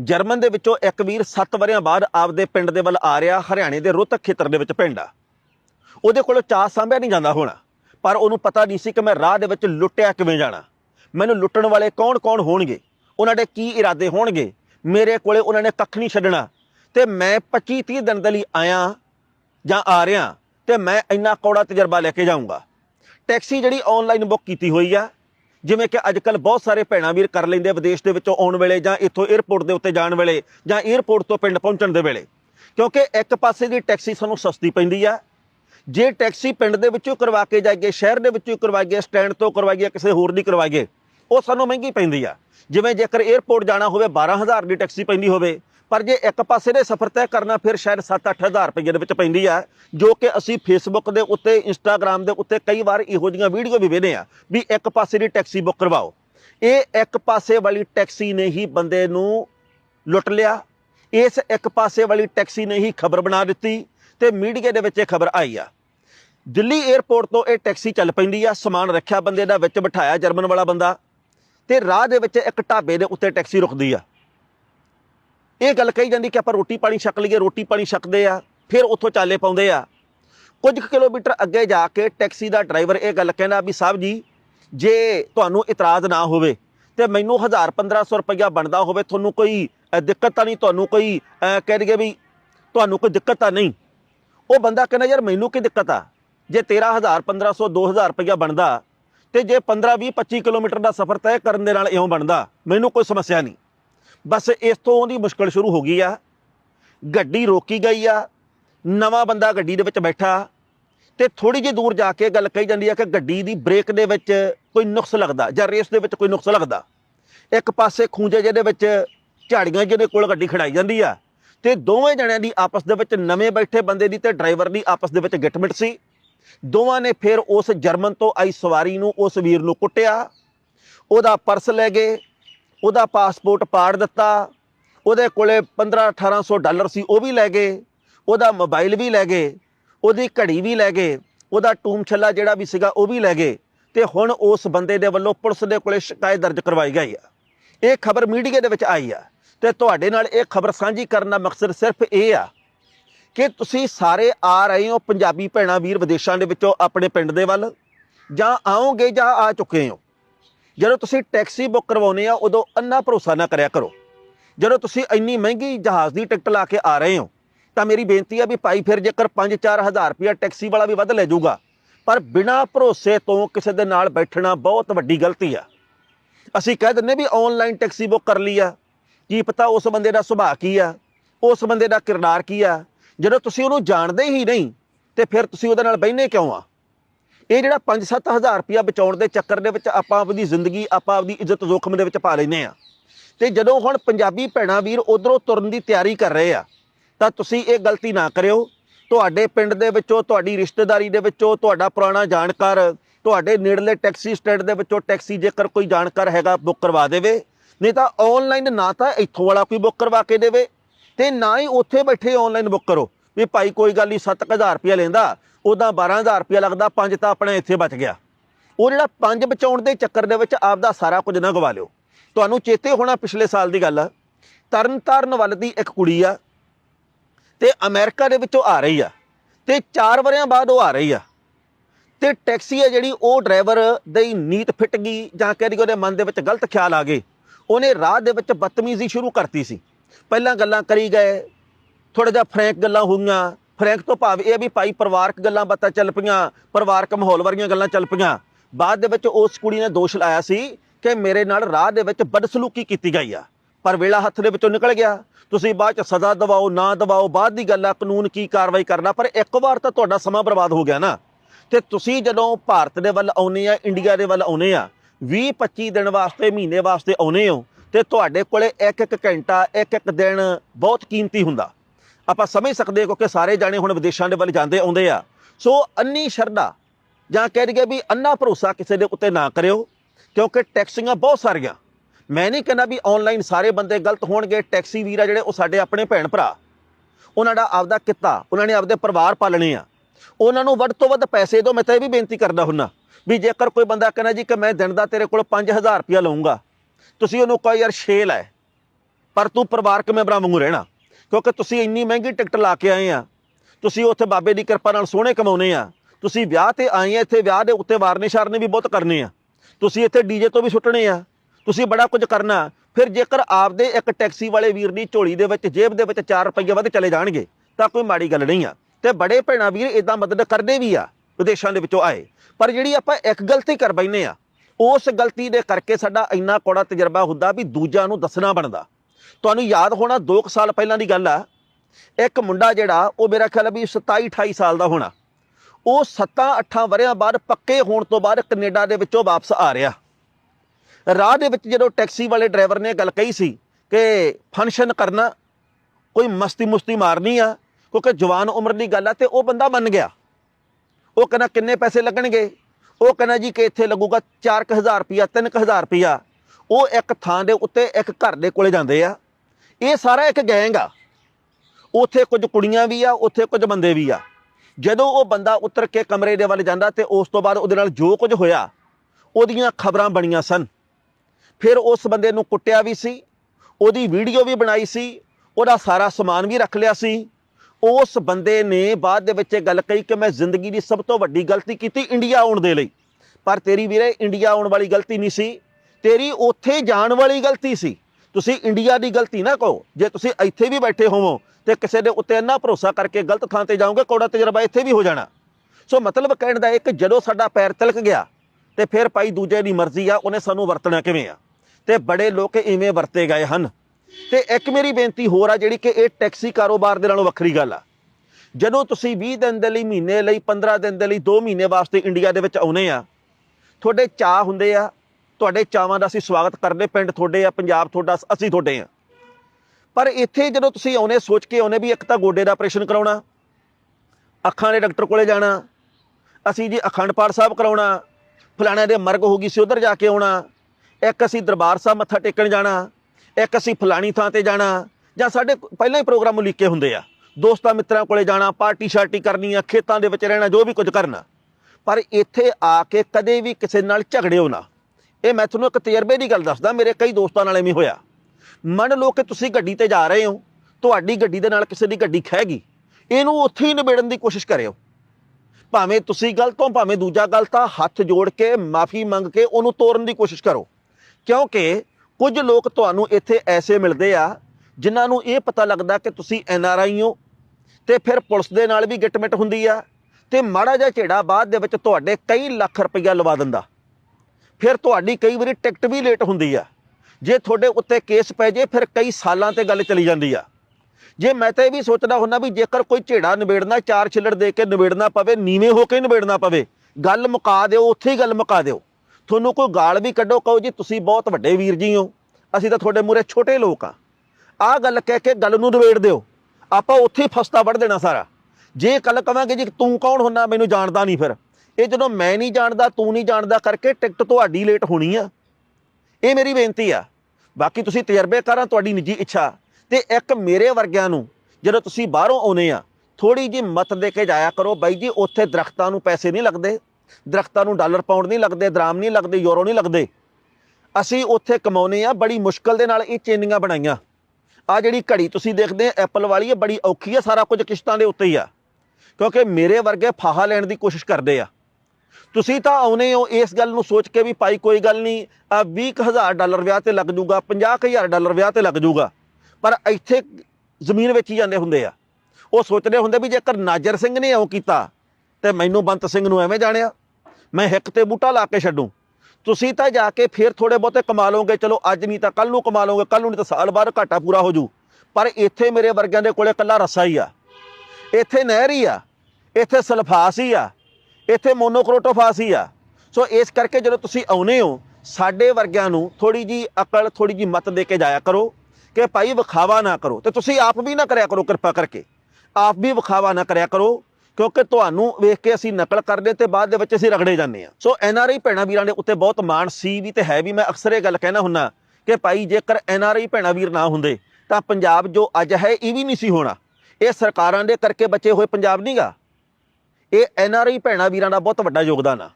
German ਦੇ ਵਿੱਚੋਂ ਇੱਕ ਵੀਰ 7 ਵਰਿਆਂ ਬਾਅਦ ਆਪਦੇ ਪਿੰਡ ਦੇ ਵੱਲ ਆ ਰਿਹਾ, ਹਰਿਆਣੇ ਦੇ ਰੋਹਤਕ ਖੇਤਰ ਦੇ ਵਿੱਚ ਪਿੰਡ। ਆ ਉਹਦੇ ਕੋਲੋਂ ਚਾਹ ਸਾਂਭਿਆ ਨਹੀਂ ਜਾਂਦਾ ਹੋਣਾ, ਪਰ ਉਹਨੂੰ ਪਤਾ ਨਹੀਂ ਸੀ ਕਿ ਮੈਂ ਰਾਹ ਦੇ ਵਿੱਚ ਲੁੱਟਿਆ ਕਿਵੇਂ ਜਾਣਾ। ਮੈਨੂੰ ਲੁੱਟਣ ਵਾਲੇ ਕੌਣ-ਕੌਣ ਹੋਣਗੇ? ਉਹਨਾਂ ਦੇ ਕੀ ਇਰਾਦੇ ਹੋਣਗੇ? ਮੇਰੇ ਕੋਲੇ ਉਹਨਾਂ ਨੇ ਕੱਖ ਨਹੀਂ ਛੱਡਣਾ। ਤੇ ਮੈਂ 25-30 ਦਿਨ ਦੇ ਲਈ ਆਇਆ ਜਾਂ ਆ ਰਿਹਾ ਤੇ ਮੈਂ ਇੰਨਾ ਕੌੜਾ ਤਜਰਬਾ ਲੈ ਕੇ ਜਾਊਂਗਾ। ਟੈਕਸੀ ਜਿਹੜੀ ਆਨਲਾਈਨ ਬੁੱਕ ਕੀਤੀ ਹੋਈ ਆ ਜਿਵੇਂ ਕਿ ਅੱਜਕੱਲ ਬਹੁਤ ਸਾਰੇ ਭੈਣਾ ਵੀਰ ਕਰ ਲੈਂਦੇ ਵਿਦੇਸ਼ ਦੇ ਵਿੱਚੋਂ ਆਉਣ ਵੇਲੇ ਜਾਂ ਇੱਥੋਂ 에어ਪੋਰਟ ਦੇ ਉੱਤੇ ਜਾਣ ਵੇਲੇ ਜਾਂ 에어ਪੋਰਟ ਤੋਂ ਪਿੰਡ ਪਹੁੰਚਣ ਦੇ ਵੇਲੇ। ਕਿਉਂਕਿ ਇੱਕ ਪਾਸੇ ਦੀ ਟੈਕਸੀ ਸਾਨੂੰ ਸਸਤੀ ਪੈਂਦੀ ਆ। ਜੇ ਟੈਕਸੀ ਪਿੰਡ ਦੇ ਵਿੱਚੋਂ ਕਰਵਾ ਕੇ ਜਾਈਏ, ਸ਼ਹਿਰ ਦੇ ਵਿੱਚੋਂ ਕਰਵਾਈਏ ਸਟੈਂਡ ਤੋਂ ਕਰਵਾਈਏ, ਕਿਸੇ ਹੋਰ ਦੀ ਕਰਵਾਈਏ, ਉਹ ਸਾਨੂੰ ਮਹਿੰਗੀ ਪੈਂਦੀ ਆ। ਜਿਵੇਂ ਜੇਕਰ 에어ਪੋਰਟ ਜਾਣਾ ਹੋਵੇ 12000 ਦੀ ਟੈਕਸੀ ਪੈਂਦੀ ਹੋਵੇ ਪਰ ਜੇ ਇੱਕ ਪਾਸੇ ਦੇ ਸਫ਼ਰ ਤੈਅ ਕਰਨਾ, ਫਿਰ ਸ਼ਾਇਦ 7-8000 ਰੁਪਏ ਦੇ ਵਿੱਚ ਪੈਂਦੀ ਆ, ਜੋ ਕਿ ਅਸੀਂ ਫੇਸਬੁੱਕ ਦੇ ਉੱਤੇ ਇੰਸਟਾਗ੍ਰam ਦੇ ਉੱਤੇ ਕਈ ਵਾਰ ਇਹੋ ਜਿਹੀਆਂ ਵੀਡੀਓ ਵੀ ਵੇਖਦੇ ਆ ਵੀ ਇੱਕ ਪਾਸੇ ਦੀ ਟੈਕਸੀ ਬੁੱਕ ਕਰਵਾਓ। ਇਹ ਇੱਕ ਪਾਸੇ ਵਾਲੀ ਟੈਕਸੀ ਨੇ ਹੀ ਬੰਦੇ ਨੂੰ ਲੁੱਟ ਲਿਆ, ਇਸ ਇੱਕ ਪਾਸੇ ਵਾਲੀ ਟੈਕਸੀ ਨੇ ਹੀ ਖਬਰ ਬਣਾ ਦਿੱਤੀ ਤੇ ਮੀਡੀਆ ਦੇ ਵਿੱਚ ਇਹ ਖਬਰ ਆਈ ਆ। ਦਿੱਲੀ 에ਅਰਪੋਰਟ ਤੋਂ ਇਹ ਟੈਕਸੀ ਚੱਲ ਪੈਂਦੀ ਆ, ਸਮਾਨ ਰੱਖਿਆ ਬੰਦੇ ਦਾ ਵਿੱਚ ਬਿਠਾਇਆ ਜਰਮਨ ਵਾਲਾ ਬੰਦਾ ਤੇ ਰਾਹ ਦੇ ਵਿੱਚ ਇੱਕ ਢਾਬੇ ਦੇ ਉੱਤੇ ਟੈਕਸੀ ਰੁਕਦੀ ਆ। ਇਹ ਗੱਲ ਕਹੀ ਜਾਂਦੀ ਕਿ ਆਪਾਂ ਰੋਟੀ ਪਾਣੀ ਛਕ ਲਈਏ, ਰੋਟੀ ਪਾਣੀ ਛਕਦੇ ਆ, ਫਿਰ ਉੱਥੋਂ ਚਾਲੇ ਪਾਉਂਦੇ ਆ। ਕੁਝ ਕੁ ਕਿਲੋਮੀਟਰ ਅੱਗੇ ਜਾ ਕੇ ਟੈਕਸੀ ਦਾ ਡਰਾਈਵਰ ਇਹ ਗੱਲ ਕਹਿੰਦਾ ਵੀ ਸਾਹਿਬ ਜੀ, ਜੇ ਤੁਹਾਨੂੰ ਇਤਰਾਜ਼ ਨਾ ਹੋਵੇ ਤੇ ਮੈਨੂੰ 1000 1500 ਰੁਪਇਆ ਬਣਦਾ ਹੋਵੇ, ਤੁਹਾਨੂੰ ਕੋਈ ਦਿੱਕਤ ਤਾਂ ਨਹੀਂ, ਤੁਹਾਨੂੰ ਕੋਈ ਕਹਿ ਦਈਏ ਵੀ ਤੁਹਾਨੂੰ ਕੋਈ ਦਿੱਕਤ ਤਾਂ ਨਹੀਂ। ਉਹ ਬੰਦਾ ਕਹਿੰਦਾ, ਯਾਰ, ਮੈਨੂੰ ਕੀ ਦਿੱਕਤ ਆ? ਜੇ 13000 1500 2000 ਰੁਪਇਆ ਬਣਦਾ ਤੇ ਜੇ 15 20 25 ਕਿਲੋਮੀਟਰ ਦਾ ਸਫ਼ਰ ਤੈਅ ਕਰਨ ਦੇ ਨਾਲ ਇਉਂ ਬਣਦਾ, ਮੈਨੂੰ ਕੋਈ ਸਮੱਸਿਆ ਨਹੀਂ। ਬਸ ਇਸ ਤੋਂ ਉਹਦੀ ਮੁਸ਼ਕਲ ਸ਼ੁਰੂ ਹੋ ਗਈ ਆ। ਗੱਡੀ ਰੋਕੀ ਗਈ ਆ। ਨਵਾਂ ਬੰਦਾ ਗੱਡੀ ਦੇ ਵਿੱਚ ਬੈਠਾ। ਤੇ ਥੋੜੀ ਜਿਹੀ ਦੂਰ ਜਾ ਕੇ ਗੱਲ ਕਹੀ ਜਾਂਦੀ ਆ ਕਿ ਗੱਡੀ ਦੀ ਬ੍ਰੇਕ ਦੇ ਵਿੱਚ ਕੋਈ ਨੁਕਸ ਲੱਗਦਾ ਜਾਂ ਰੇਸ ਦੇ ਵਿੱਚ ਕੋਈ ਨੁਕਸ ਲੱਗਦਾ। ਇੱਕ ਪਾਸੇ ਖੂੰਜੇ ਜਿਹਦੇ ਵਿੱਚ ਝਾੜੀਆਂ ਜਿਹਦੇ ਕੋਲ ਗੱਡੀ ਖੜਾਈ ਜਾਂਦੀ ਆ ਤੇ ਦੋਵੇਂ ਜਣਿਆਂ ਦੀ ਆਪਸ ਦੇ ਵਿੱਚ ਨਵੇਂ ਬੈਠੇ ਬੰਦੇ ਦੀ ਤੇ ਡਰਾਈਵਰ ਦੀ ਆਪਸ ਦੇ ਵਿੱਚ ਗਿੱਟਮਿਟ ਸੀ। ਦੋਵਾਂ ਨੇ ਫਿਰ ਉਸ ਜਰਮਨ ਤੋਂ ਆਈ ਸਵਾਰੀ ਨੂੰ ਉਸ ਵੀਰ ਨੂੰ ਕੁੱਟਿਆ। ਉਹਦਾ ਪਰਸ ਲੈ ਗਏ। ਉਹਦਾ ਪਾਸਪੋਰਟ ਪਾੜ ਦਿੱਤਾ, ਉਹਦੇ ਕੋਲੇ 15 1800 ਡਾਲਰ ਸੀ, ਉਹ ਵੀ ਲੈ ਗਏ, ਉਹਦਾ ਮੋਬਾਈਲ ਵੀ ਲੈ ਗਏ, ਉਹਦੀ ਘੜੀ ਵੀ ਲੈ ਗਏ, ਉਹਦਾ ਟੂਮ ਛੱਲਾ ਜਿਹੜਾ ਵੀ ਸੀਗਾ ਉਹ ਵੀ ਲੈ ਗਏ ਤੇ ਹੁਣ ਉਸ ਬੰਦੇ ਦੇ ਵੱਲੋਂ ਪੁਲਿਸ ਦੇ ਕੋਲੇ ਸ਼ਿਕਾਇਤ ਦਰਜ ਕਰਵਾਈ ਗਈ ਆ। ਇਹ ਖਬਰ ਮੀਡੀਆ ਦੇ ਵਿੱਚ ਆਈ ਆ ਤੇ ਤੁਹਾਡੇ ਨਾਲ ਇਹ ਖਬਰ ਸਾਂਝੀ ਕਰਨ ਦਾ ਮਕਸਦ ਸਿਰਫ ਇਹ ਆ ਕਿ ਤੁਸੀਂ ਸਾਰੇ ਆ ਰਹੇ ਹੋ ਪੰਜਾਬੀ ਭੈਣਾਂ ਵੀਰ ਵਿਦੇਸ਼ਾਂ ਦੇ ਵਿੱਚੋਂ ਆਪਣੇ ਪਿੰਡ ਦੇ ਵੱਲ ਜਾਂ ਆਓਗੇ ਜਾਂ ਆ ਚੁੱਕੇ ਹੋ। ਜਦੋਂ ਤੁਸੀਂ ਟੈਕਸੀ ਬੁੱਕ ਕਰਵਾਉਨੇ ਆ, ਉਦੋਂ ਅੰਨਾ ਭਰੋਸਾ ਨਾ ਕਰਿਆ ਕਰੋ। ਜਦੋਂ ਤੁਸੀਂ ਇੰਨੀ ਮਹਿੰਗੀ ਜਹਾਜ਼ ਦੀ ਟਿਕਟ ਲਾ ਕੇ ਆ ਰਹੇ ਹੋ, ਤਾਂ ਮੇਰੀ ਬੇਨਤੀ ਆ ਵੀ ਭਾਈ ਫਿਰ ਜੇਕਰ 5-4 ਹਜ਼ਾਰ ਰੁਪਇਆ ਟੈਕਸੀ ਵਾਲਾ ਵੀ ਵੱਧ ਲੈ ਜਾਊਗਾ, ਪਰ ਬਿਨਾਂ ਭਰੋਸੇ ਤੋਂ ਕਿਸੇ ਦੇ ਨਾਲ ਬੈਠਣਾ ਬਹੁਤ ਵੱਡੀ ਗਲਤੀ ਆ। ਅਸੀਂ ਕਹਿ ਦਿੰਨੇ ਵੀ ਆਨਲਾਈਨ ਟੈਕਸੀ ਬੁੱਕ ਕਰ ਲਈ ਆ। ਕੀ ਪਤਾ ਉਸ ਬੰਦੇ ਦਾ ਸੁਭਾਅ ਕੀ ਆ, ਉਸ ਬੰਦੇ ਦਾ ਕਿਰਦਾਰ ਕੀ ਆ। ਜਦੋਂ ਤੁਸੀਂ ਉਹਨੂੰ ਜਾਣਦੇ ਹੀ ਨਹੀਂ, ਤੇ ਫਿਰ ਤੁਸੀਂ ਉਹਦੇ ਨਾਲ ਬਹਿਨੇ ਕਿਉਂ ਆ? ਇਹ ਜਿਹੜਾ 5-7 ਹਜ਼ਾਰ ਰੁਪਇਆ ਬਚਾਉਣ ਦੇ ਚੱਕਰ ਦੇ ਵਿੱਚ ਆਪਾਂ ਆਪਣੀ ਜ਼ਿੰਦਗੀ, ਆਪਾਂ ਆਪਣੀ ਇੱਜ਼ਤ ਜ਼ੋਖਮ ਦੇ ਵਿੱਚ ਪਾ ਲੈਨੇ ਆ ਤੇ ਜਦੋਂ ਹੁਣ ਪੰਜਾਬੀ ਭੈਣਾਂ ਵੀਰ ਉਧਰੋਂ ਤੁਰਨ ਦੀ ਤਿਆਰੀ ਕਰ ਰਹੇ ਆ, ਤਾਂ ਤੁਸੀਂ ਇਹ ਗਲਤੀ ਨਾ ਕਰਿਓ। ਤੁਹਾਡੇ ਪਿੰਡ ਦੇ ਵਿੱਚੋਂ, ਤੁਹਾਡੀ ਰਿਸ਼ਤੇਦਾਰੀ ਦੇ ਵਿੱਚੋਂ, ਤੁਹਾਡਾ ਪੁਰਾਣਾ ਜਾਣਕਾਰ, ਤੁਹਾਡੇ ਨੇੜਲੇ ਟੈਕਸੀ ਸਟੈਂਡ ਦੇ ਵਿੱਚੋਂ ਟੈਕਸੀ ਜੇਕਰ ਕੋਈ ਜਾਣਕਾਰ ਹੈਗਾ ਬੁੱਕ ਕਰਵਾ ਦੇਵੇ, ਨਹੀਂ ਤਾਂ ਆਨਲਾਈਨ ਨਾ ਤਾਂ ਇੱਥੋਂ ਵਾਲਾ ਕੋਈ ਬੁੱਕ ਕਰਵਾ ਕੇ ਦੇਵੇ ਤੇ ਨਾ ਹੀ ਉੱਥੇ ਬੈਠੇ ਆਨਲਾਈਨ ਬੁੱਕ ਕਰੋ। ਵੀ ਭਾਈ ਕੋਈ ਗੱਲ ਨਹੀਂ 7000 ਰੁਪਇਆ ਲੈਂਦਾ ਉਹਦਾ 12000 ਰੁਪਇਆ ਲੱਗਦਾ, ਪੰਜ ਤਾਂ ਆਪਣਾ ਇੱਥੇ ਬਚ ਗਿਆ। ਉਹ ਜਿਹੜਾ ਪੰਜ ਬਚਾਉਣ ਦੇ ਚੱਕਰ ਦੇ ਵਿੱਚ ਆਪਦਾ ਸਾਰਾ ਕੁਝ ਨਾ ਗਵਾ ਲਿਓ। ਤੁਹਾਨੂੰ ਚੇਤੇ ਹੋਣਾ ਪਿਛਲੇ ਸਾਲ ਦੀ ਗੱਲ ਆ। ਤਰਨ ਤਾਰਨ ਵੱਲ ਦੀ ਇੱਕ ਕੁੜੀ ਆ ਤੇ ਅਮਰੀਕਾ ਦੇ ਵਿੱਚੋਂ ਆ ਰਹੀ ਆ ਤੇ 4 ਵਰਿਆਂ ਬਾਅਦ ਉਹ ਆ ਰਹੀ ਆ। ਤੇ ਟੈਕਸੀ ਆ ਜਿਹੜੀ, ਉਹ ਡਰਾਈਵਰ ਦੀ ਨੀਤ ਫਿੱਟ ਗਈ ਜਾਂ ਕਹਿ ਦਈਏ ਉਹਦੇ ਮਨ ਦੇ ਵਿੱਚ ਗਲਤ ਖਿਆਲ ਆ ਗਏ। ਉਹਨੇ ਰਾਹ ਦੇ ਵਿੱਚ ਬਦਤਮੀਜ਼ੀ ਸ਼ੁਰੂ ਕਰਤੀ ਸੀ। ਪਹਿਲਾਂ ਗੱਲਾਂ ਕਰੀ ਗਏ ਥੋੜਾ ਜਿਹਾ ਫਰੈਂਕ ਗੱਲਾਂ ਹੋਈਆਂ ਫਰੈਂਕ ਤੋਂ ਭਾਵ ਇਹ ਵੀ ਭਾਈ ਪਰਿਵਾਰਕ ਗੱਲਾਂ ਬਾਤਾਂ ਚੱਲ ਪਈਆਂ, ਪਰਿਵਾਰਕ ਮਾਹੌਲ ਵਰਗੀਆਂ ਗੱਲਾਂ ਚੱਲ ਪਈਆਂ। ਬਾਅਦ ਦੇ ਵਿੱਚ ਉਸ ਕੁੜੀ ਨੇ ਦੋਸ਼ ਲਾਇਆ ਸੀ ਕਿ ਮੇਰੇ ਨਾਲ ਰਾਹ ਦੇ ਵਿੱਚ ਬਦਸਲੂਕੀ ਕੀਤੀ ਗਈ ਆ। ਪਰ ਵੇਲਾ ਹੱਥ ਦੇ ਵਿੱਚੋਂ ਨਿਕਲ ਗਿਆ। ਤੁਸੀਂ ਬਾਅਦ ਚ ਸਜ਼ਾ ਦਵਾਓ, ਨਾ ਦਿਵਾਓ, ਬਾਅਦ ਦੀ ਗੱਲ ਆ, ਕਾਨੂੰਨ ਕੀ ਕਾਰਵਾਈ ਕਰਨਾ, ਪਰ ਇੱਕ ਵਾਰ ਤਾਂ ਤੁਹਾਡਾ ਸਮਾਂ ਬਰਬਾਦ ਹੋ ਗਿਆ ਨਾ। ਤੇ ਤੁਸੀਂ ਜਦੋਂ ਭਾਰਤ ਦੇ ਵੱਲ ਆਉਨੇ ਆ, ਇੰਡੀਆ ਦੇ ਵੱਲ ਆਉਨੇ ਆ 20 25 ਦਿਨ ਵਾਸਤੇ, ਮਹੀਨੇ ਵਾਸਤੇ ਆਉਨੇ ਹੋ, ਤੇ ਤੁਹਾਡੇ ਕੋਲੇ ਇੱਕ ਇੱਕ ਘੰਟਾ ਇੱਕ ਇੱਕ ਦਿਨ ਬਹੁਤ ਕੀਮਤੀ ਹੁੰਦਾ। ਆਪਾਂ ਸਮਝ ਸਕਦੇ ਹਾਂ ਕਿਉਂਕਿ ਸਾਰੇ ਜਾਣੇ ਹੁਣ ਵਿਦੇਸ਼ਾਂ ਦੇ ਵੱਲ ਜਾਂਦੇ ਆਉਂਦੇ ਆ। ਸੋ ਅੰਨੀ ਸ਼ਰਧਾ ਜਾਂ ਕਹਿ ਦਈਏ ਵੀ ਅੰਨਾ ਭਰੋਸਾ ਕਿਸੇ ਦੇ ਉੱਤੇ ਨਾ ਕਰਿਓ, ਕਿਉਂਕਿ ਟੈਕਸੀਆਂ ਬਹੁਤ ਸਾਰੀਆਂ। ਮੈਂ ਨਹੀਂ ਕਹਿੰਦਾ ਵੀ ਆਨਲਾਈਨ ਸਾਰੇ ਬੰਦੇ ਗਲਤ ਹੋਣਗੇ, ਟੈਕਸੀ ਵੀਰ ਆ ਜਿਹੜੇ ਉਹ ਸਾਡੇ ਆਪਣੇ ਭੈਣ ਭਰਾ। ਉਹਨਾਂ ਦਾ ਆਪਦਾ ਕਿੱਤਾ, ਉਹਨਾਂ ਨੇ ਆਪਦੇ ਪਰਿਵਾਰ ਪਾਲਣੇ ਆ। ਉਹਨਾਂ ਨੂੰ ਵੱਧ ਤੋਂ ਵੱਧ ਪੈਸੇ ਦਿਓ, ਮੈਂ ਤਾਂ ਇਹ ਵੀ ਬੇਨਤੀ ਕਰਦਾ ਹੁੰਨਾ ਵੀ ਜੇਕਰ ਕੋਈ ਬੰਦਾ ਕਹਿੰਦਾ ਜੀ ਕਿ ਮੈਂ ਦਿਨ ਦਾ ਤੇਰੇ ਕੋਲ 5000 ਰੁਪਇਆ ਲਵਾਂਗਾ ਤੁਸੀਂ ਉਹਨੂੰ ਕਹੋ ਯਾਰ 6 ਲੈ, ਪਰ ਤੂੰ ਪਰਿਵਾਰਕ ਮੈਂਬਰਾਂ ਵਾਂਗੂ ਰਹਿਣਾ? ਕਿਉਂਕਿ ਤੁਸੀਂ ਇੰਨੀ ਮਹਿੰਗੀ ਟਿਕਟ ਲਾ ਕੇ ਆਏ ਆ। ਤੁਸੀਂ ਉੱਥੇ ਬਾਬੇ ਦੀ ਕਿਰਪਾ ਨਾਲ ਸੋਹਣੇ ਕਮਾਉਨੇ ਆ। ਤੁਸੀਂ ਵਿਆਹ ਤੇ ਆਏ ਆ, ਇੱਥੇ ਵਿਆਹ ਦੇ ਉੱਤੇ ਵਾਰਨੇ ਸ਼ਾਰਨੇ ਵੀ ਬਹੁਤ ਕਰਨੇ ਆ। ਤੁਸੀਂ ਇੱਥੇ ਡੀਜੇ ਤੋਂ ਵੀ ਸੁੱਟਣੇ ਆ। ਤੁਸੀਂ ਬੜਾ ਕੁਝ ਕਰਨਾ। ਫਿਰ ਜੇਕਰ ਆਪਦੇ ਇੱਕ ਟੈਕਸੀ ਵਾਲੇ ਵੀਰ ਦੀ ਝੋਲੀ ਦੇ ਵਿੱਚ, ਜੇਬ ਦੇ ਵਿੱਚ 4 ਰੁਪਏ ਵੱਧ ਚਲੇ ਜਾਣਗੇ, ਤਾਂ ਕੋਈ ਮਾੜੀ ਗੱਲ ਨਹੀਂ ਆ। ਤੇ ਬੜੇ ਭੈਣਾ ਵੀਰ ਇਦਾਂ ਮਦਦ ਕਰਦੇ ਵੀ ਆ, ਵਿਦੇਸ਼ਾਂ ਦੇ ਵਿੱਚੋਂ ਆਏ। ਪਰ ਜਿਹੜੀ ਆਪਾਂ ਇੱਕ ਗਲਤੀ ਕਰ ਬੈਨੇ ਆ, ਉਸ ਗਲਤੀ ਦੇ ਕਰਕੇ ਸਾਡਾ ਇੰਨਾ ਕੋੜਾ ਤਜਰਬਾ ਹੁੰਦਾ ਵੀ ਦੂਜਿਆਂ ਨੂੰ ਦੱਸਣਾ ਬਣਦਾ। ਤੁਹਾਨੂੰ ਯਾਦ ਹੋਣਾ 2 ਸਾਲ ਪਹਿਲਾਂ ਦੀ ਗੱਲ ਆ। ਇੱਕ ਮੁੰਡਾ ਜਿਹੜਾ, ਉਹ ਮੇਰਾ ਖਿਆਲ ਆ ਵੀ 27 28 ਸਾਲ ਦਾ ਹੋਣਾ। ਉਹ 7-8 ਵਰਿਆਂ ਬਾਅਦ ਪੱਕੇ ਹੋਣ ਤੋਂ ਬਾਅਦ ਕੈਨੇਡਾ ਦੇ ਵਿੱਚੋਂ ਵਾਪਸ ਆ ਰਿਹਾ। ਰਾਹ ਦੇ ਵਿੱਚ ਜਦੋਂ ਟੈਕਸੀ ਵਾਲੇ ਡਰਾਈਵਰ ਨੇ ਗੱਲ ਕਹੀ ਸੀ ਕਿ ਫੰਕਸ਼ਨ ਕਰਨਾ, ਕੋਈ ਮਸਤੀ ਮੁਸਤੀ ਮਾਰਨੀ ਆ, ਕਿਉਂਕਿ ਜਵਾਨ ਉਮਰ ਦੀ ਗੱਲ ਆ ਤੇ ਉਹ ਬੰਦਾ ਮੰਨ ਗਿਆ। ਉਹ ਕਹਿੰਦਾ ਕਿੰਨੇ ਪੈਸੇ ਲੱਗਣਗੇ? ਉਹ ਕਹਿੰਦਾ ਜੀ ਕਿ ਇੱਥੇ ਲੱਗੂਗਾ 4000 ਰੁਪਿਆ 3000 ਰੁਪਿਆ ਉਹ ਇੱਕ ਥਾਂ ਦੇ ਉੱਤੇ ਇੱਕ ਘਰ ਦੇ ਕੋਲੇ ਜਾਂਦੇ ਆ। ਇਹ ਸਾਰਾ ਇੱਕ ਗੈਂਗ ਆ। ਉੱਥੇ ਕੁਝ ਕੁੜੀਆਂ ਵੀ ਆ, ਉੱਥੇ ਕੁਝ ਬੰਦੇ ਵੀ ਆ। ਜਦੋਂ ਉਹ ਬੰਦਾ ਉਤਰ ਕੇ ਕਮਰੇ ਦੇ ਵੱਲ ਜਾਂਦਾ ਤੇ ਉਸ ਤੋਂ ਬਾਅਦ ਉਹਦੇ ਨਾਲ ਜੋ ਕੁਝ ਹੋਇਆ, ਉਹਦੀਆਂ ਖਬਰਾਂ ਬਣੀਆਂ ਸਨ। ਫਿਰ ਉਸ ਬੰਦੇ ਨੂੰ ਕੁੱਟਿਆ ਵੀ ਸੀ, ਉਹਦੀ ਵੀਡੀਓ ਵੀ ਬਣਾਈ ਸੀ, ਉਹਦਾ ਸਾਰਾ ਸਮਾਨ ਵੀ ਰੱਖ ਲਿਆ ਸੀ। ਉਸ ਬੰਦੇ ਨੇ ਬਾਅਦ ਦੇ ਵਿੱਚ ਇਹ ਗੱਲ ਕਹੀ ਕਿ ਮੈਂ ਜ਼ਿੰਦਗੀ ਦੀ ਸਭ ਤੋਂ ਵੱਡੀ ਗਲਤੀ ਕੀਤੀ ਇੰਡੀਆ ਆਉਣ ਦੇ ਲਈ। ਪਰ ਤੇਰੀ ਵੀਰੇ, ਇੰਡੀਆ ਆਉਣ ਵਾਲੀ ਗਲਤੀ ਨਹੀਂ ਸੀ। ਤੇਰੀ ਉੱਥੇ ਜਾਣ ਵਾਲੀ ਗਲਤੀ ਸੀ। ਤੁਸੀਂ ਇੰਡੀਆ ਦੀ ਗਲਤੀ ਨਾ ਕਹੋ ਜੇ ਤੁਸੀਂ ਇੱਥੇ ਵੀ ਬੈਠੇ ਹੋਵੋ ਤੇ ਕਿਸੇ ਦੇ ਉੱਤੇ ਇੰਨਾ ਭਰੋਸਾ ਕਰਕੇ ਗਲਤ ਥਾਂ ਤੇ ਜਾਓਗੇ, ਕੋੜਾ ਤਜਰਬਾ ਇੱਥੇ ਵੀ ਹੋ ਜਾਣਾ। ਸੋ ਮਤਲਬ ਕਹਿਣ ਦਾ ਇਹ ਕਿ ਜਦੋਂ ਸਾਡਾ ਪੈਰ ਤਿਲਕ ਗਿਆ ਤੇ ਫਿਰ ਭਾਈ ਦੂਜੇ ਦੀ ਮਰਜ਼ੀ ਆ, ਉਹਨੇ ਸਾਨੂੰ ਵਰਤਣਾ ਕਿਵੇਂ ਆ? ਤੇ ਬੜੇ ਲੋਕ ਇਵੇਂ ਵਰਤੇ ਗਏ ਹਨ। ਤੇ ਇੱਕ ਮੇਰੀ ਬੇਨਤੀ ਹੋਰ ਆ, ਜਿਹੜੀ ਕਿ ਇਹ ਟੈਕਸੀ ਕਾਰੋਬਾਰ ਦੇ ਨਾਲੋਂ ਵੱਖਰੀ ਗੱਲ ਆ। ਜਦੋਂ ਤੁਸੀਂ 20 ਦਿਨ ਦੇ ਲਈ, ਮਹੀਨੇ ਲਈ 15 ਦਿਨ ਦੇ ਲਈ 2 ਮਹੀਨੇ ਵਾਸਤੇ ਇੰਡੀਆ ਦੇ ਵਿੱਚ ਆਉਨੇ ਆ, ਤੁਹਾਡੇ ਚਾਹ ਹੁੰਦੇ ਆ ਤੁਹਾਡੇ ਚਾਵਾਂ ਦਾ ਅਸੀਂ ਸਵਾਗਤ ਕਰਦੇ, ਪਿੰਡ ਤੁਹਾਡੇ ਆ, ਪੰਜਾਬ ਤੁਹਾਡਾ, ਅਸੀਂ ਤੁਹਾਡੇ ਆ। ਪਰ ਇੱਥੇ ਜਦੋਂ ਤੁਸੀਂ ਆਉਨੇ ਸੋਚ ਕੇ ਆਉਨੇ ਵੀ ਇੱਕ ਤਾਂ ਗੋਡੇ ਦਾ ਆਪਰੇਸ਼ਨ ਕਰਾਉਣਾ, ਅੱਖਾਂ ਦੇ ਡਾਕਟਰ ਕੋਲੇ ਜਾਣਾ, ਅਸੀਂ ਜੀ ਅਖੰਡ ਪਾਠ ਸਾਹਿਬ ਕਰਾਉਣਾ ਫਲਾਣੇ ਦੇ ਮਰਗ ਹੋ ਗਈ ਸੀ, ਉਧਰ ਜਾ ਕੇ ਆਉਣਾ, ਇੱਕ ਅਸੀਂ ਦਰਬਾਰ ਸਾਹਿਬ ਮੱਥਾ ਟੇਕਣ ਜਾਣਾ, ਇੱਕ ਅਸੀਂ ਫਲਾਣੀ ਥਾਂ ਤੇ ਜਾਣਾ, ਜਾਂ ਸਾਡੇ ਪਹਿਲਾਂ ਹੀ ਪ੍ਰੋਗਰਾਮ ਉਲੀਕੇ ਹੁੰਦੇ ਆ। ਦੋਸਤਾਂ ਮਿੱਤਰਾਂ ਕੋਲੇ ਜਾਣਾ, ਪਾਰਟੀ ਸ਼ਾਰਟੀ ਕਰਨੀ ਆ, ਖੇਤਾਂ ਦੇ ਵਿੱਚ ਰਹਿਣਾ, ਜੋ ਵੀ ਕੁਝ ਕਰਨਾ। ਪਰ ਇੱਥੇ ਆ ਕੇ ਕਦੇ ਵੀ ਕਿਸੇ ਨਾਲ ਝਗੜਿਓ ਨਾ। ਇਹ ਮੈਂ ਤੁਹਾਨੂੰ ਇੱਕ ਤਜਰਬੇ ਦੀ ਗੱਲ ਦੱਸਦਾ, ਮੇਰੇ ਕਈ ਦੋਸਤਾਂ ਨਾਲ ਐਵੇਂ ਹੋਇਆ। ਮੰਨ ਲਓ ਕਿ ਤੁਸੀਂ ਗੱਡੀ ਤੇ ਜਾ ਰਹੇ ਹੋ, ਤੁਹਾਡੀ ਗੱਡੀ ਦੇ ਨਾਲ ਕਿਸੇ ਦੀ ਗੱਡੀ ਖਹਿ ਗਈ, ਇਹਨੂੰ ਉੱਥੇ ਹੀ ਨਿਬੇੜਨ ਦੀ ਕੋਸ਼ਿਸ਼ ਕਰਿਓ। ਭਾਵੇਂ ਤੁਸੀਂ ਗਲਤ ਹੋ, ਭਾਵੇਂ ਦੂਜਾ ਗਲਤ ਆ, ਹੱਥ ਜੋੜ ਕੇ, ਮਾਫੀ ਮੰਗ ਕੇ ਉਹਨੂੰ ਤੋੜਨ ਦੀ ਕੋਸ਼ਿਸ਼ ਕਰੋ। ਕਿਉਂਕਿ ਕੁਝ ਲੋਕ ਤੁਹਾਨੂੰ ਇੱਥੇ ਐਸੇ ਮਿਲਦੇ ਆ, ਜਿਨ੍ਹਾਂ ਨੂੰ ਇਹ ਪਤਾ ਲੱਗਦਾ ਕਿ ਤੁਸੀਂ ਐਨ ਆਰ ਆਈ ਹੋ, ਤੇ ਫਿਰ ਪੁਲਿਸ ਦੇ ਨਾਲ ਵੀ ਗਿੱਟਮਿਟ ਹੁੰਦੀ ਆ, ਤੇ ਮਾੜਾ ਜਿਹਾ ਝੇੜਾ ਬਾਅਦ ਦੇ ਵਿੱਚ ਤੁਹਾਡੇ ਕਈ ਲੱਖ ਰੁਪਈਆ ਲਵਾ ਦਿੰਦਾ। ਫਿਰ ਤੁਹਾਡੀ ਕਈ ਵਾਰੀ ਟਿਕਟ ਵੀ ਲੇਟ ਹੁੰਦੀ ਆ। ਜੇ ਤੁਹਾਡੇ ਉੱਤੇ ਕੇਸ ਪੈ ਜੇ, ਫਿਰ ਕਈ ਸਾਲਾਂ ਤੇ ਗੱਲ ਚਲੀ ਜਾਂਦੀ ਆ। ਜੇ ਮੈਂ ਤਾਂ ਇਹ ਵੀ ਸੋਚਦਾ ਹੁੰਦਾ ਵੀ ਜੇਕਰ ਕੋਈ ਝੇੜਾ ਨਿਬੇੜਨਾ, ਚਾਰ ਛਿੱਲੜ ਦੇ ਕੇ ਨਿਬੇੜਨਾ ਪਵੇ, ਨੀਵੇਂ ਹੋ ਕੇ ਨਿਬੇੜਨਾ ਪਵੇ, ਗੱਲ ਮੁਕਾ ਦਿਓ, ਉੱਥੇ ਹੀ ਗੱਲ ਮੁਕਾ ਦਿਓ। ਤੁਹਾਨੂੰ ਕੋਈ ਗਾਲ ਵੀ ਕੱਢੋ, ਕਹੋ ਜੀ ਤੁਸੀਂ ਬਹੁਤ ਵੱਡੇ ਵੀਰ ਜੀ ਹੋ, ਅਸੀਂ ਤਾਂ ਤੁਹਾਡੇ ਮੂਰੇ ਛੋਟੇ ਲੋਕ ਆ। ਆਹ ਗੱਲ ਕਹਿ ਕੇ ਗੱਲ ਨੂੰ ਨਿਬੇੜ ਦਿਓ। ਆਪਾਂ ਉੱਥੇ ਹੀ ਫਸਤਾ ਵੱਢ ਦੇਣਾ ਸਾਰਾ। ਜੇ ਕੱਲ ਕਵਾਂਗੇ ਜੀ, ਤੂੰ ਕੌਣ ਹੁੰਨਾ, ਮੈਨੂੰ ਜਾਣਦਾ ਨਹੀਂ ਫਿਰ। ਇਹ ਜਦੋਂ ਮੈਂ ਨਹੀਂ ਜਾਣਦਾ, ਤੂੰ ਨਹੀਂ ਜਾਣਦਾ ਕਰਕੇ ਟਿਕਟ ਤੁਹਾਡੀ ਲੇਟ ਹੋਣੀ ਆ। ਇਹ ਮੇਰੀ ਬੇਨਤੀ ਆ। ਬਾਕੀ ਤੁਸੀਂ ਤਜਰਬੇਕਾਰਾਂ ਤੁਹਾਡੀ ਨਿੱਜੀ ਇੱਛਾ। ਤੇ ਇੱਕ ਮੇਰੇ ਵਰਗਿਆਂ ਨੂੰ, ਜਦੋਂ ਤੁਸੀਂ ਬਾਹਰੋਂ ਆਉਨੇ ਆ ਥੋੜੀ ਜੀ ਮਤ ਦੇ ਕੇ ਜਾਇਆ ਕਰੋ, ਬਾਈ ਜੀ, ਉੱਥੇ ਦਰਖਤਾਂ ਨੂੰ ਪੈਸੇ ਨਹੀਂ ਲੱਗਦੇ। ਦਰਖਤਾਂ ਨੂੰ ਡਾਲਰ ਪਾਉਂਡ ਨਹੀਂ ਲੱਗਦੇ, ਦਰਾਮ ਨਹੀਂ ਲੱਗਦੇ, ਯੂਰੋ ਨਹੀਂ ਲੱਗਦੇ। ਅਸੀਂ ਉੱਥੇ ਕਮਾਉਨੇ ਆ, ਬੜੀ ਮੁਸ਼ਕਲ ਦੇ ਨਾਲ ਇਹ ਚੇਨੀਆਂ ਬਣਾਈਆਂ। ਆ ਜਿਹੜੀ ਘੜੀ ਤੁਸੀਂ ਦੇਖਦੇ ਆ ਐਪਲ ਵਾਲੀ ਇਹ ਬੜੀ ਔਖੀ ਆ, ਸਾਰਾ ਕੁਝ ਕਿਸ਼ਤਾਂ ਦੇ ਉੱਤੇ ਹੀ ਆ। ਕਿਉਂਕਿ ਮੇਰੇ ਵਰਗੇ ਫਾਹਾ ਲੈਣ ਦੀ ਕੋਸ਼ਿਸ਼ ਕਰਦੇ ਆ। ਤੁਸੀਂ ਤਾਂ ਆਉਨੇ ਹੋ ਇਸ ਗੱਲ ਨੂੰ ਸੋਚ ਕੇ ਵੀ ਭਾਈ ਕੋਈ ਗੱਲ ਨਹੀਂ ਆ 20000 ਡਾਲਰ ਵਿਆਹ ਤੇ ਲੱਗ ਜੂਗਾ 50000 ਡਾਲਰ ਵਿਆਹ ਤੇ ਲੱਗ ਜੂਗਾ। ਪਰ ਇੱਥੇ ਜ਼ਮੀਨ ਵੇਚੀ ਜਾਂਦੇ ਹੁੰਦੇ ਆ। ਉਹ ਸੋਚਦੇ ਹੁੰਦੇ ਵੀ ਜੇਕਰ ਨਾਜਰ ਸਿੰਘ ਨੇ ਇਉਂ ਕੀਤਾ, ਤੇ ਮੈਨੂੰ ਬੰਤ ਸਿੰਘ ਨੂੰ ਐਵੇਂ ਜਾਣਿਆ। ਮੈਂ ਹਿੱਕ ਤੇ ਬੂਟਾ ਲਾ ਕੇ ਛੱਡੂ। ਤੁਸੀਂ ਤਾਂ ਜਾ ਕੇ ਫੇਰ ਥੋੜੇ ਬਹੁਤੇ ਕਮਾ ਲਓਗੇ, ਚਲੋ ਅੱਜ ਨਹੀਂ ਤਾਂ ਕੱਲ ਨੂੰ ਕਮਾ ਲਓਗੇ ਕੱਲ ਨੂੰ ਨਹੀਂ ਤਾਂ ਸਾਲ ਬਾਅਦ ਘਾਟਾ ਪੂਰਾ ਹੋ ਜੂ। ਪਰ ਇੱਥੇ ਮੇਰੇ ਵਰਗਿਆਂ ਦੇ ਕੋਲੇ ਕੱਲਾ ਰੱਸਾ ਹੀ ਆ। ਇੱਥੇ ਨਹਿਰ ਹੀ ਆ। ਇੱਥੇ ਸਲਫਾਸ ਹੀ ਆ। ਇੱਥੇ ਮੋਨੋਕ੍ਰੋਟੋਫਾਸ ਹੀ ਆ। ਸੋ ਇਸ ਕਰਕੇ ਜਦੋਂ ਤੁਸੀਂ ਆਉਨੇ ਹੋ, ਸਾਡੇ ਵਰਗਿਆਂ ਨੂੰ ਥੋੜੀ ਜੀ ਅਕਲ ਥੋੜੀ ਜੀ ਮਤ ਦੇ ਕੇ ਜਾਇਆ ਕਰੋ ਕਿ ਭਾਈ ਵਿਖਾਵਾ ਨਾ ਕਰੋ ਤੇ ਤੁਸੀਂ ਆਪ ਵੀ ਨਾ ਕਰਿਆ ਕਰੋ ਕਿਰਪਾ ਕਰਕੇ। ਆਪ ਵੀ ਵਿਖਾਵਾ ਨਾ ਕਰਿਆ ਕਰੋ ਕਿਉਂਕਿ ਤੁਹਾਨੂੰ ਵੇਖ ਕੇ ਅਸੀਂ ਨਕਲ ਕਰਦੇ ਤੇ ਬਾਅਦ ਦੇ ਵਿੱਚ ਅਸੀਂ ਰਗੜੇ ਜਾਂਦੇ ਆ ਸੋ ਐਨ ਆਰ ਆਈ ਭੈਣਾਂ ਵੀਰਾਂ ਦੇ ਉੱਤੇ ਬਹੁਤ ਮਾਣ ਸੀ ਵੀ ਤੇ ਹੈ ਵੀ ਮੈਂ ਅਕਸਰ ਇਹ ਗੱਲ ਕਹਿਣਾ ਹੁੰਨਾ ਕਿ ਭਾਈ ਜੇਕਰ ਐਨ ਆਰ ਆਈ ਭੈਣਾਂ ਵੀਰ ਨਾ ਹੁੰਦੇ ਤਾਂ ਪੰਜਾਬ ਜੋ ਅੱਜ ਹੈ ਇਹ ਵੀ ਨਹੀਂ ਸੀ ਹੋਣਾ। ਇਹ ਸਰਕਾਰਾਂ ਦੇ ਕਰਕੇ ਬਚੇ ਹੋਏ ਪੰਜਾਬ ਨਹੀਂਗਾ ਇਹ ਐਨ ਆਰ ਆਈ ਭੈਣਾਂ ਵੀਰਾਂ ਦਾ ਬਹੁਤ ਵੱਡਾ ਯੋਗਦਾਨ ਆ।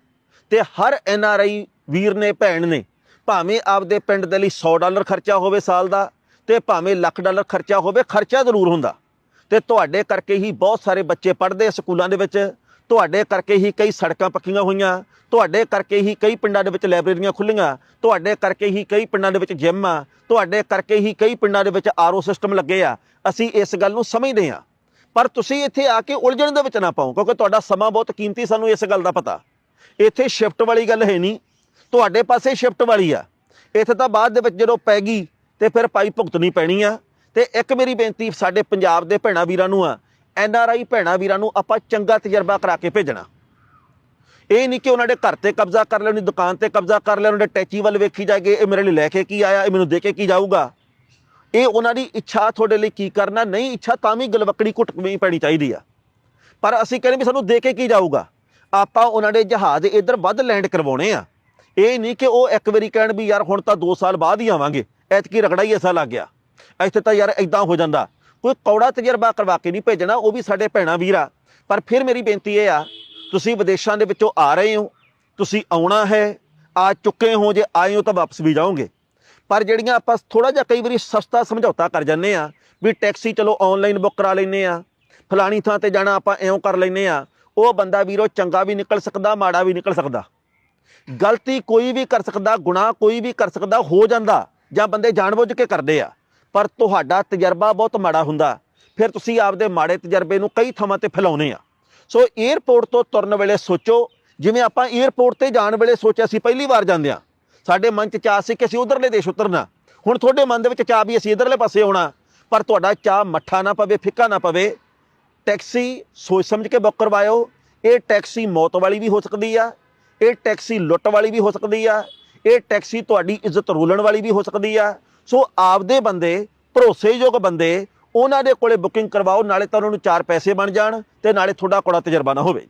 ਤੇ ਹਰ ਐਨ ਆਰ ਆਈ ਵੀਰ ਨੇ, ਭੈਣ ਨੇ, ਭਾਵੇਂ ਆਪਦੇ ਪਿੰਡ ਦੇ ਲਈ 100 ਡਾਲਰ ਖਰਚਾ ਹੋਵੇ ਸਾਲ ਦਾ, ਤੇ ਭਾਵੇਂ ਲੱਖ ਡਾਲਰ ਖਰਚਾ ਹੋਵੇ, ਖਰਚਾ ਜ਼ਰੂਰ ਹੁੰਦਾ। ਤੇ ਤੁਹਾਡੇ ਕਰਕੇ ਹੀ ਬਹੁਤ ਸਾਰੇ ਬੱਚੇ ਪੜ੍ਹਦੇ ਸਕੂਲਾਂ ਦੇ ਵਿੱਚ, ਤੁਹਾਡੇ ਕਰਕੇ ਹੀ ਕਈ ਸੜਕਾਂ ਪੱਕੀਆਂ ਹੋਈਆਂ, ਤੁਹਾਡੇ ਕਰਕੇ ਹੀ ਕਈ ਪਿੰਡਾਂ ਦੇ ਵਿੱਚ ਲਾਇਬ੍ਰੇਰੀਆਂ ਖੁੱਲੀਆਂ ਤੁਹਾਡੇ ਕਰਕੇ ਹੀ ਕਈ ਪਿੰਡਾਂ ਦੇ ਵਿੱਚ ਜਿਮ ਆ, ਤੁਹਾਡੇ ਕਰਕੇ ਹੀ ਕਈ ਪਿੰਡਾਂ ਦੇ ਵਿੱਚ ਆਰਓ ਸਿਸਟਮ ਲੱਗੇ ਆ। ਅਸੀਂ ਇਸ ਗੱਲ ਨੂੰ ਸਮਝਦੇ ਹਾਂ। ਪਰ ਤੁਸੀਂ ਇੱਥੇ ਆ ਕੇ ਉਲਝਣ ਦੇ ਵਿੱਚ ਨਾ ਪਾਓ, ਕਿਉਂਕਿ ਤੁਹਾਡਾ ਸਮਾਂ ਬਹੁਤ ਕੀਮਤੀ ਸਾਨੂੰ ਇਸ ਗੱਲ ਦਾ ਪਤਾ। ਇੱਥੇ ਸ਼ਿਫਟ ਵਾਲੀ ਗੱਲ ਹੈ ਨਹੀਂ। ਤੁਹਾਡੇ ਪਾਸੇ ਸ਼ਿਫਟ ਵਾਲੀ ਆ। ਇੱਥੇ ਤਾਂ ਬਾਅਦ ਦੇ ਵਿੱਚ ਜਦੋਂ ਪੈ ਗਈ, ਤੇ ਫਿਰ ਪਾਈ ਭੁਗਤਣੀ ਪੈਣੀ ਆ। ਤੇ ਇੱਕ ਮੇਰੀ ਬੇਨਤੀ, ਸਾਡੇ ਪੰਜਾਬ ਦੇ ਭੈਣਾ ਵੀਰਾਂ ਨੂੰ ਆ ਐਨ ਆਰ ਆਈ ਭੈਣਾ ਵੀਰਾਂ ਨੂੰ ਆਪਾਂ ਚੰਗਾ ਤਜਰਬਾ ਕਰਾ ਕੇ ਭੇਜਣਾ। ਇਹ ਨਹੀਂ ਕਿ ਉਹਨਾਂ ਦੇ ਘਰ ਤੇ ਕਬਜ਼ਾ ਕਰ ਲਿਆ ਉਹਨਾਂ ਦੀ ਦੁਕਾਨ ਤੇ ਕਬਜ਼ਾ ਕਰ ਲਿਆ ਉਹਨਾਂ ਦੇ ਟੈਚੀ ਵੱਲ ਵੇਖੀ ਜਾਏਗੀ, ਇਹ ਮੇਰੇ ਲਈ ਲੈ ਕੇ ਕੀ ਆਇਆ, ਇਹ ਮੈਨੂੰ ਦੇ ਕੇ ਕੀ ਜਾਊਗਾ। ਇਹ ਉਹਨਾਂ ਦੀ ਇੱਛਾ ਤੁਹਾਡੇ ਲਈ ਕੀ ਕਰਨਾ, ਨਹੀਂ ਇੱਛਾ ਤਾਂ ਵੀ ਗਲਵਕੜੀ ਘੁੱਟਵੀਂ ਪੈਣੀ ਚਾਹੀਦੀ ਆ। ਪਰ ਅਸੀਂ ਕਹਿੰਦੇ ਵੀ ਸਾਨੂੰ ਦੇ ਕੇ ਕੀ ਜਾਊਗਾ? ਆਪਾਂ ਉਹਨਾਂ ਦੇ ਜਹਾਜ਼ ਇੱਧਰ ਵੱਧ ਲੈਂਡ ਕਰਵਾਉਣੇ ਆ। ਇਹ ਨਹੀਂ ਕਿ ਉਹ ਇੱਕ ਵਾਰੀ ਕਹਿਣ ਵੀ ਯਾਰ ਹੁਣ ਤਾਂ 2 ਸਾਲ ਬਾਅਦ ਹੀ ਆਵਾਂਗੇ, ਐਤਕੀ ਰਗੜਾ ਹੀ ਐਸਾ ਲੱਗ ਗਿਆ। ਇੱਥੇ ਤਾਂ ਯਾਰ ਇਦਾਂ ਹੋ ਜਾਂਦਾ। ਕੋਈ ਕੌੜਾ ਤਜਰਬਾ ਕਰਵਾ ਕੇ ਨਹੀਂ ਭੇਜਣਾ, ਉਹ ਵੀ ਸਾਡੇ ਭੈਣਾ ਵੀਰ ਆ। ਪਰ ਫਿਰ ਮੇਰੀ ਬੇਨਤੀ ਇਹ ਆ, ਤੁਸੀਂ ਵਿਦੇਸ਼ਾਂ ਦੇ ਵਿੱਚੋਂ ਆ ਰਹੇ ਹੋ, ਤੁਸੀਂ ਆਉਣਾ ਹੈ, ਆ ਚੁੱਕੇ ਹੋ, ਜੇ ਆਏ ਹੋ ਤਾਂ ਵਾਪਸ ਵੀ ਜਾਓਗੇ। ਪਰ ਜਿਹੜੀਆਂ ਆਪਾਂ ਥੋੜਾ ਜਿਹਾ ਕਈ ਵਾਰੀ ਸਸਤਾ ਸਮਝੌਤਾ ਕਰ ਜਾਂਦੇ ਆ ਵੀ ਟੈਕਸੀ ਚਲੋ ਆਨਲਾਈਨ ਬੁੱਕ ਕਰਾ ਲੈਨੇ ਆ ਫਲਾਣੀ ਥਾਂ ਤੇ ਜਾਣਾ ਆਪਾਂ ਐਂ ਕਰ ਲੈਨੇ ਆ ਉਹ ਬੰਦਾ ਵੀਰੋ ਚੰਗਾ ਵੀ ਨਿਕਲ ਸਕਦਾ, ਮਾੜਾ ਵੀ ਨਿਕਲ ਸਕਦਾ। ਗਲਤੀ ਕੋਈ ਵੀ ਕਰ ਸਕਦਾ, ਗੁਨਾਹ ਕੋਈ ਵੀ ਕਰ ਸਕਦਾ, ਹੋ ਜਾਂਦਾ ਜਾਂ ਬੰਦੇ ਜਾਣਬੁੱਝ ਕੇ ਕਰਦੇ ਆ, ਪਰ ਤੁਹਾਡਾ ਤਜਰਬਾ ਬਹੁਤ ਮਾੜਾ ਹੁੰਦਾ। ਫਿਰ ਤੁਸੀਂ ਆਪਦੇ ਮਾੜੇ ਤਜਰਬੇ ਨੂੰ ਕਈ ਥਾਵਾਂ ਤੇ ਫੈਲਾਉਨੇ ਆ। ਸੋ 에ਅਰਪੋਰਟ ਤੋਂ ਤੁਰਨ ਵੇਲੇ ਸੋਚੋ, ਜਿਵੇਂ ਆਪਾਂ 에ਅਰਪੋਰਟ ਤੇ ਜਾਣ ਵੇਲੇ ਸੋਚਿਆ ਸੀ, ਪਹਿਲੀ ਵਾਰ ਜਾਂਦੇ ਆ ਸਾਡੇ ਮਨ 'ਚ ਚਾਹ ਸੀ ਕਿ ਅਸੀਂ ਉਧਰਲੇ ਦੇਸ਼ ਉਤਰਨਾ। ਹੁਣ ਤੁਹਾਡੇ ਮਨ ਦੇ ਵਿੱਚ ਚਾਹ ਵੀ ਅਸੀਂ ਇਧਰਲੇ ਪਾਸੇ ਆਉਣਾ ਪਰ ਤੁਹਾਡਾ ਚਾਹ ਮੱਠਾ ਨਾ ਪਵੇ, ਫਿੱਕਾ ਨਾ ਪਵੇ। ਟੈਕਸੀ ਸੋਚ ਸਮਝ ਕੇ ਬੁੱਕ ਕਰਵਾਇਓ। ਇਹ ਟੈਕਸੀ ਮੌਤ ਵਾਲੀ ਵੀ ਹੋ ਸਕਦੀ ਆ। ਇਹ ਟੈਕਸੀ ਲੁੱਟ ਵਾਲੀ ਵੀ ਹੋ ਸਕਦੀ ਆ। ਇਹ ਟੈਕਸੀ ਤੁਹਾਡੀ ਇੱਜ਼ਤ ਰੋਲਣ ਵਾਲੀ ਵੀ ਹੋ ਸਕਦੀ ਆ। ਸੋ ਆਪਦੇ ਬੰਦੇ, ਭਰੋਸੇਯੋਗ ਬੰਦੇ, ਉਹਨਾਂ ਦੇ ਕੋਲੇ ਬੁਕਿੰਗ ਕਰਵਾਓ। ਨਾਲੇ ਤਾਂ ਉਹਨਾਂ ਨੂੰ ਚਾਰ ਪੈਸੇ ਬਣ ਜਾਣ ਤੇ ਨਾਲੇ ਤੁਹਾਡਾ ਕੋੜਾ ਤਜਰਬਾ ਨਾ ਹੋਵੇ।